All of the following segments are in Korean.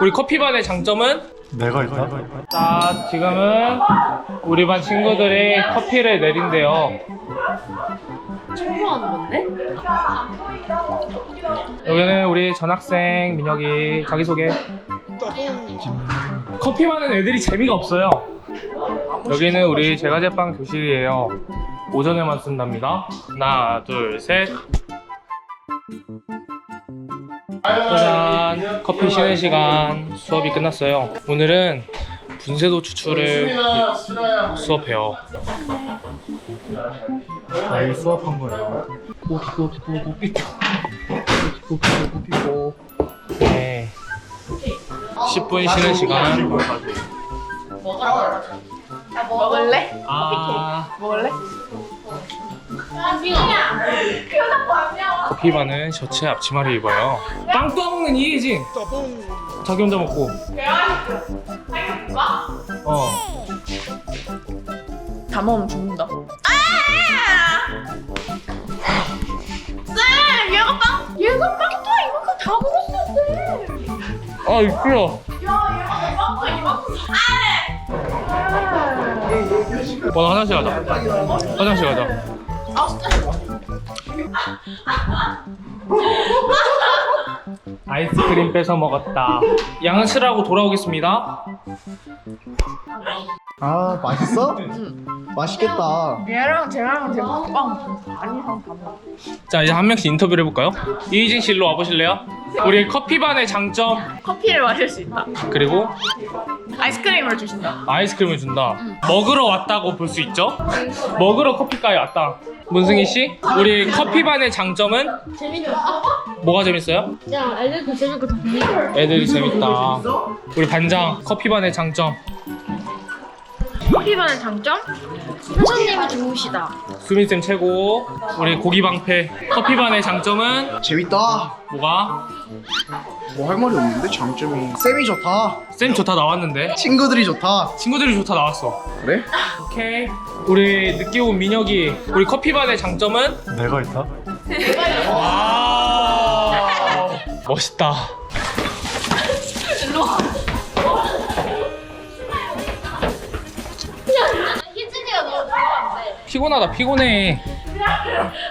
우리 커피반의 장점은? 내가 있다? 자 지금은 우리 반 친구들이 커피를 내린대요. 청소하는 건데? 여기는 우리 전학생 민혁이 자기소개. 커피반은 애들이 재미가 없어요. 여기는 우리 제과제빵 교실이에요. 오전에만 쓴답니다. 하나 둘셋 짜잔. 커피 쉬는 시간. 수업이 끝났어요. 오늘은 분쇄도 추출을 수업해요. 아이 수업한 거예요. 뽀삐뽀 뽀삐뽀 뽀삐뽀 뽀삐뽀 네 10분 쉬는 시간 먹을래? 아. 먹을래? 커피반은 셔츠에 앞치마를 입어요 빵 떠먹는 이혜진 자기 혼자 먹고 어 다 먹으면 죽는다. 쌤! 얘가 빵! 얘가 빵도 이만큼 다 먹었어, 쌤! 아, 이쁘요. 야, 얘가 빵도 이만큼 어, 나 화장실 가자. 화장실 가자. 아이스크림 뺏어 먹었다. 양치라고 돌아오겠습니다. 아 맛있어? 맛있겠다. 얘랑 쟤랑 대빵 빵 아니 한다 먹어. 자, 이제 한 명씩 인터뷰를 해볼까요? 이희진 씨 일로 와보실래요? 우리 커피반의 장점, 커피를 마실 수 있다. 그리고 아이스크림을 주신다. 아이스크림을 준다. 먹으러 왔다고 볼 수 있죠? 먹으러 커피가에 왔다. 문승희 씨, 우리 커피반의 장점은 재밌다. 뭐가 재밌어요? 야, 애들도 재밌고 더 재밌어. 애들이 재밌다. 우리 반장 커피반의 장점. 커피반의 장점? 선생님이 좋으시다. 수민쌤 최고. 우리 고기 방패. 커피반의 장점은 재밌다. 뭐가? 뭐 할 말이 없는데 장점이 쌤이 좋다. 쌤 좋다 나왔는데. 친구들이 좋다. 친구들이 좋다 나왔어. 그래? 오케이. 우리 늦게 온 민혁이. 우리 커피반의 장점은? 내가 있다? 와. 멋있다. 피곤하다 피곤해.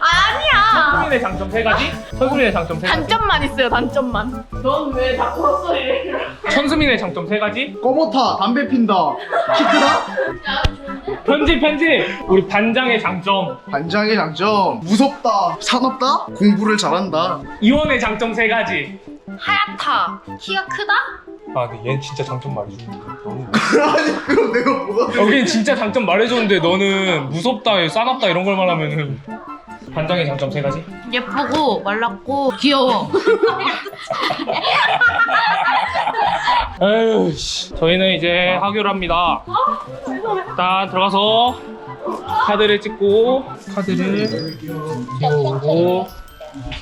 아니야. 설구린의 장점 세 가지? 설구린의 장점 세 가지. 단점만 있어요, 단점만. 넌 왜 자꾸 헛소리를 해? 천수민의 장점 세 가지. 꺼모타 담배 핀다. 키 크다. 편집 편집. 우리 반장의 장점. 반장의 장점 무섭다. 사납다. 공부를 잘한다. 이원의 장점 세 가지. 하얗다. 키가 크다? 아, 근데 얘는 진짜 장점 말해주는데. 너는 아니 그럼 내가 뭐가 돼? 여긴 진짜 장점 말해줬는데 너는 무섭다, 싸납다 이런 걸 말하면은 반장의 장점 세 가지. 예쁘고 말랐고 귀여워. 에휴, 씨. 저희는 이제 하교를 합니다. 일단 들어가서 카드를 찍고 카드를 찍고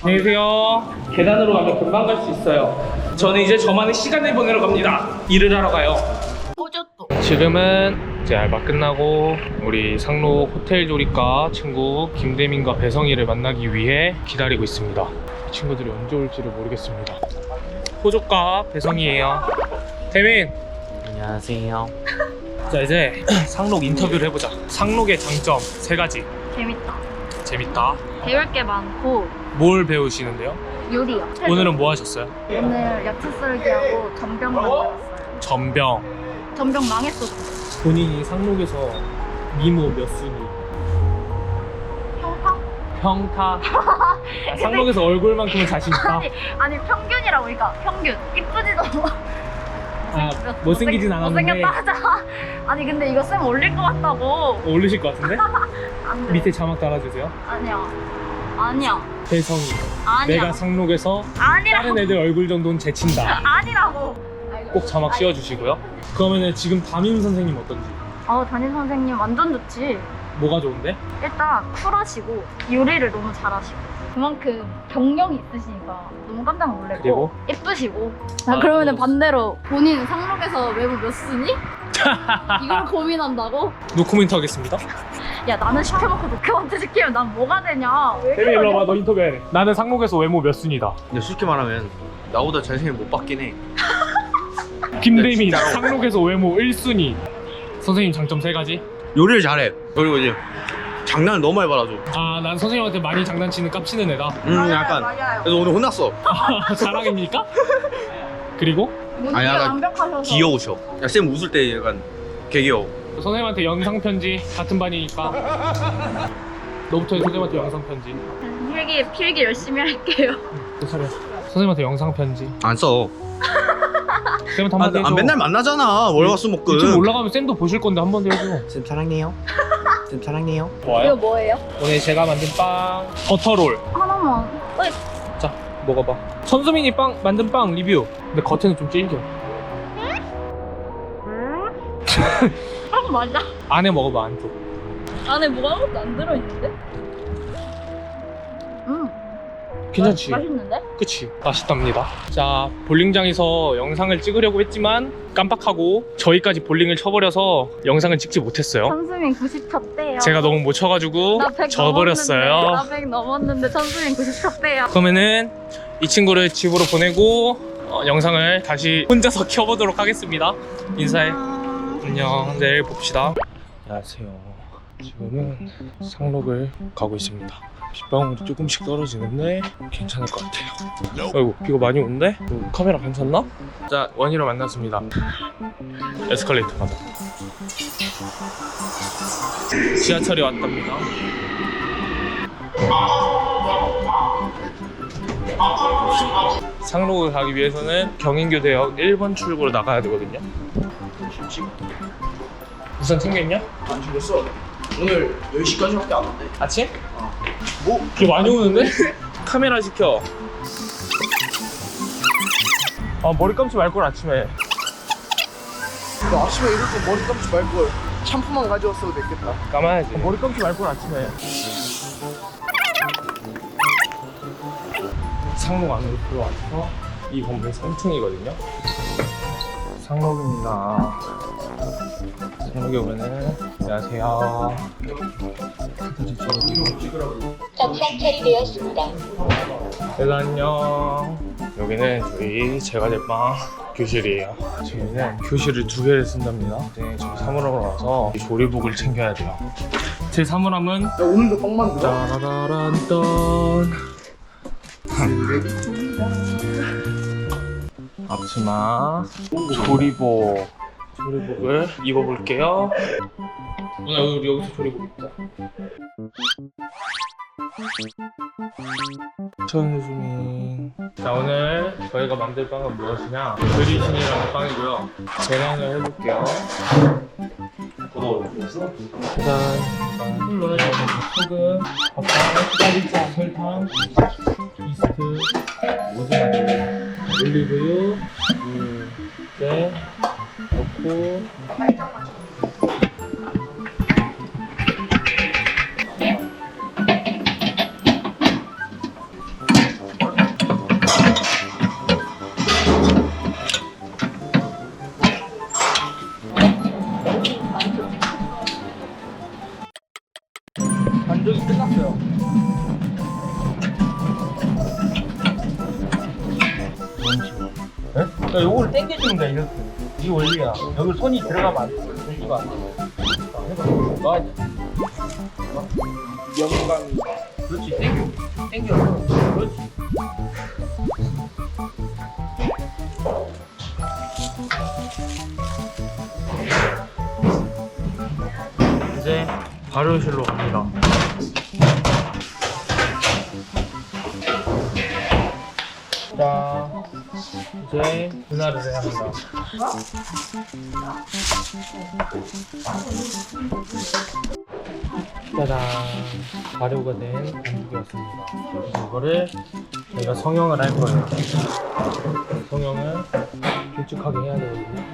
안녕히 계세요. 계단으로 가면 금방 갈 수 있어요. 저는 이제 저만의 시간을 보내러 갑니다. 일을 하러 가요. 꺼졌어. 지금은 이제 알바 끝나고 우리 상로 호텔 조리과 친구 김대민과 배성희를 만나기 위해 기다리고 있습니다. 이 친구들이 언제 올지를 모르겠습니다. 호조과 배성희예요. 대민. 안녕하세요. 자 이제 상록 인터뷰를 해보자. 상록의 장점 세 가지. 재밌다. 재밌다. 배울 게 많고 뭘 배우시는데요? 요리요. 오늘은 뭐 하셨어요? 오늘 야채 썰기하고 전병 만들었어요. 전병. 전병 망했어. 본인이 상록에서 미모 몇 순위? 평타? 평타. 아, 상록에서 얼굴만큼은 자신 있다. 아니, 아니 평균이라고 그러니까 평균. 이쁘지도 아, 못생기진 않았는데 못생겼다 하자. 아니 근데 이거 쌤 올릴 것 같다고. 어울리실 것 같은데? 안 돼. 밑에 자막 달아주세요. 아니야. 아니야. 배성희. 아니야. 내가 상록에서 아니라고. 다른 애들 얼굴 정도는 제친다. 아니라고. 꼭 자막 씌워주시고요. 그러면은 지금 담임 선생님 어떤지? 어 담임 선생님 완전 좋지. 뭐가 좋은데? 일단 쿨하시고 요리를 너무 잘하시고 그만큼 경력이 있으시니까 너무 깜짝 놀랐고 그리고? 예쁘시고 아, 아, 그러면은 뭐. 반대로 본인 상록에서 외모 몇 순위? 이걸 고민한다고? 노코멘트 하겠습니다. 야 나는 시켜놓고 노크한테 시키면 난 뭐가 되냐 왜 대민 일로? 와봐. 너 인터뷰해야 돼. 나는 상록에서 외모 몇 순위다. 근데 솔직히 말하면 나보다 잘생긴 못 받긴 해. 김대민 상록에서 외모 1순위. 선생님 장점 세 가지. 요리를 잘해. 그리고 이제 장난을 너무 많이 받아줘. 아, 난 선생님한테 많이 장난치는 깝치는 애다. 음, 약간. 그래서 오늘 혼났어. 자랑입니까? 그리고 아니, 약간 완벽하셔서 귀여우셔. 야, 쌤 웃을 때 약간 개 귀여워. 선생님한테 영상 편지 같은 반이니까. 너부터 해, 선생님한테 영상 편지. 필기 필기 열심히 할게요. 차려. 선생님한테 영상 편지. 안 써. 쌤한테 아, 한마디 아, 해줘. 맨날 만나잖아. 월화수목금. 유튜브 올라가면 쌤도 보실 건데 한 번 더 해줘. 쌤 사랑해요. 쌤 사랑해요. 이거 좋아요. 뭐예요? 오늘 제가 만든 빵 버터롤. 하나만. 어, 자, 먹어봐. 천수민이 빵 만든 빵 리뷰. 근데 겉에는 좀 질겨. 아 맞아. 안에 먹어봐 안쪽. 안에 뭐가 아무것도 안 들어있는데? 괜찮지? 맛있는데? 그치? 맛있답니다. 자 볼링장에서 영상을 찍으려고 했지만 깜빡하고 저희까지 볼링을 쳐버려서 영상을 찍지 못했어요. 천수민 90 쳤대요. 제가 너무 못 쳐가지고 나 100 져버렸어요. 나 100 넘었는데 천수민 90 쳤대요. 그러면은 이 친구를 집으로 보내고 어, 영상을 다시 혼자서 켜보도록 하겠습니다. 인사해. 아, 안녕. 내일 봅시다. 안녕하세요 지금은 상록을 가고 있습니다. 빗방울이 조금씩 떨어지는데 괜찮을 것 같아요. 아이고 비가 많이 오는데 어, 카메라 괜찮나? 자 원희를 만났습니다. 에스컬레이터 가자 지하철이 왔답니다. 상록을 가기 위해서는 경인교대역 1번 출구로 나가야 되거든요. 우산 챙겼냐? 안 죽였어. 오늘 10시까지밖에 안 온대. 아침? 뭐? 비 많이 오는데? 카메라 시켜 아 머리 감지 말걸 아침에 너 아침에 이럴 때 머리 감지 말걸. 샴푸만 가져왔어도 됐겠다. 감아야지 머리 감지 말걸 아침에 상록 안으로 들어와서 이 건물 3층이거든요 상록입니다 상록에 오면은 안녕하세요. 정상 처리되었습니다. 여러분 안녕. 여기는 저희 제과제빵 교실이에요. 저희는 교실을 두 개를 쓴답니다. 이제 저희 사물함으로 와서 이 조리복을 챙겨야 돼요. 제 사물함은 야, 오늘도 빵 만들어? 따라란 딴 앞치마 조리복 조리복을 입어볼게요. 누나 우리 여기서 조리복 입자 천수민 자 오늘 저희가 만들 빵은 무엇이냐? 그리신이라는 빵이고요. 재량을 해볼게요. 일단 물 소금, 버터, 설탕, 이스트, 오징어, 올리브유, 물, 네, 넣 당겨주는 거야, 이렇게. 이 원리야. 여기 손이 들어가면 안 돼. 자, 해봐. 영광. 그렇지, 당겨. 당겨. 그렇지. 이제 발효실로 갑니다. 이제 분할을 해야 합니다. 짜잔, 발효가 된. 그래서 이거를 저희가 성형을 할 거예요. 성형을 길쭉하게 해야 되거든요.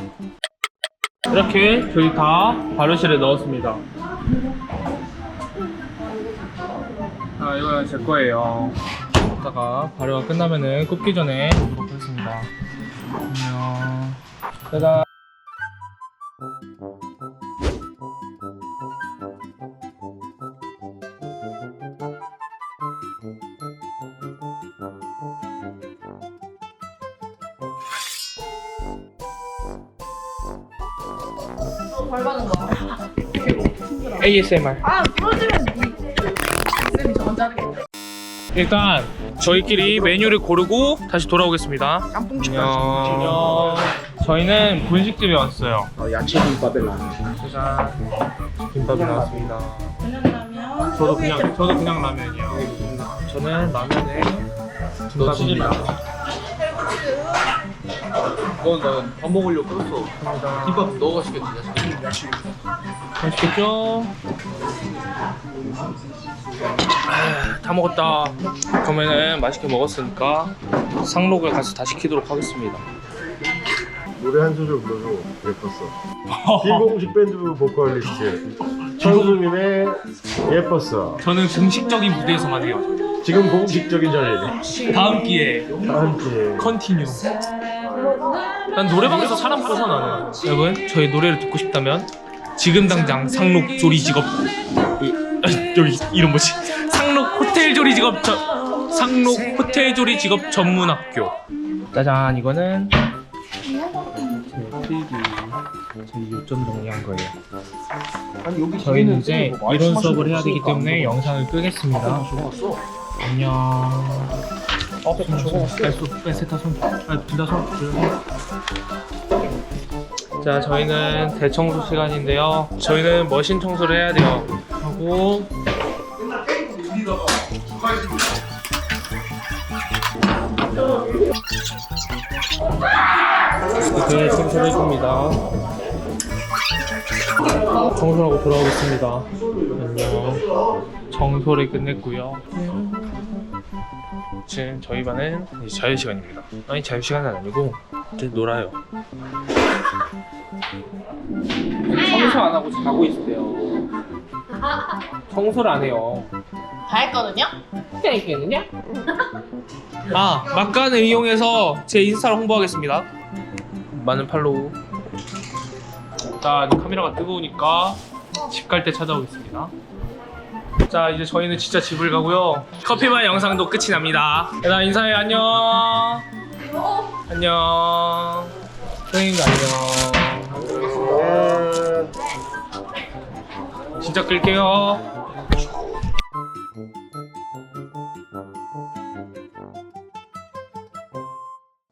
이렇게 저희 다 발효실에 넣었습니다. 아, 이거 제 거예요. 이따가 발효가 끝나면은 굽기 전에 하겠습니다. 안녕. 짜잔. 벌 받는 거야. ASMR. 아, 부러지면 쌤이 저 먼저 하는 게. 일단 저희끼리 메뉴를 고르고 다시 돌아오겠습니다. 짬뽕집 안녕. 안녕. 저희는 분식집에 왔어요. 어, 야채 김밥에 라면. 짜잔. 김밥이 나왔습니다. 저도 그냥 저도 그냥 라면이요. 저는 라면에 김밥입니다. 그건 나밥 먹으려고 끓였어. 김밥 너가 시켰지. 맛있겠죠? 아, 다 먹었다. 그러면은 맛있게 먹었으니까 상록을 가서 다 시키도록 하겠습니다. 노래 한 소절 불러줘 예뻤어 비공식 밴드 보컬리스트 천수민의 예뻤어 저는 공식적인 무대에서만 해요. 지금 공식적인 자리 다음 기회에 함께 컨티뉴. 난 노래방에서 사람 벗어나는. 여러분, 저희 노래를 듣고 싶다면 지금 당장 상록 조리 직업 이- 아, 여기 이름 뭐지? 상록 호텔 조리 직업 저 상록 호텔 조리 직업 전문 학교. 짜잔, 이거는 저희 요점 정리한 거예요. 저희는 이제 이론 수업을 해야 되기 때문에 영상을 끄겠습니다. 적어 자, 저희는 대청소 시간인데요. 저희는 머신 청소를 해야 돼요. 하고 이렇게 청소를 해줍니다. 청소하고 돌아오겠습니다. 안녕. 청소를 끝냈고요. 지금 저희 반은 이제 자유 시간입니다. 아니 자유 시간은 아니고 이제 놀아요. 청소 안 하고 자고 있어요. 청소를 안 해요. 다 했거든요? 있겠느냐? 아 막간을 이용해서 제 인스타를 홍보하겠습니다. 많은 팔로우. 일단 카메라가 뜨거우니까 집 갈 때 찾아오겠습니다. 자 이제 저희는 진짜 집을 가고요. 커피만 영상도 끝이 납니다. 얘들아 인사해 안녕. 안녕. 선생님도 안녕. 진짜 끌게요.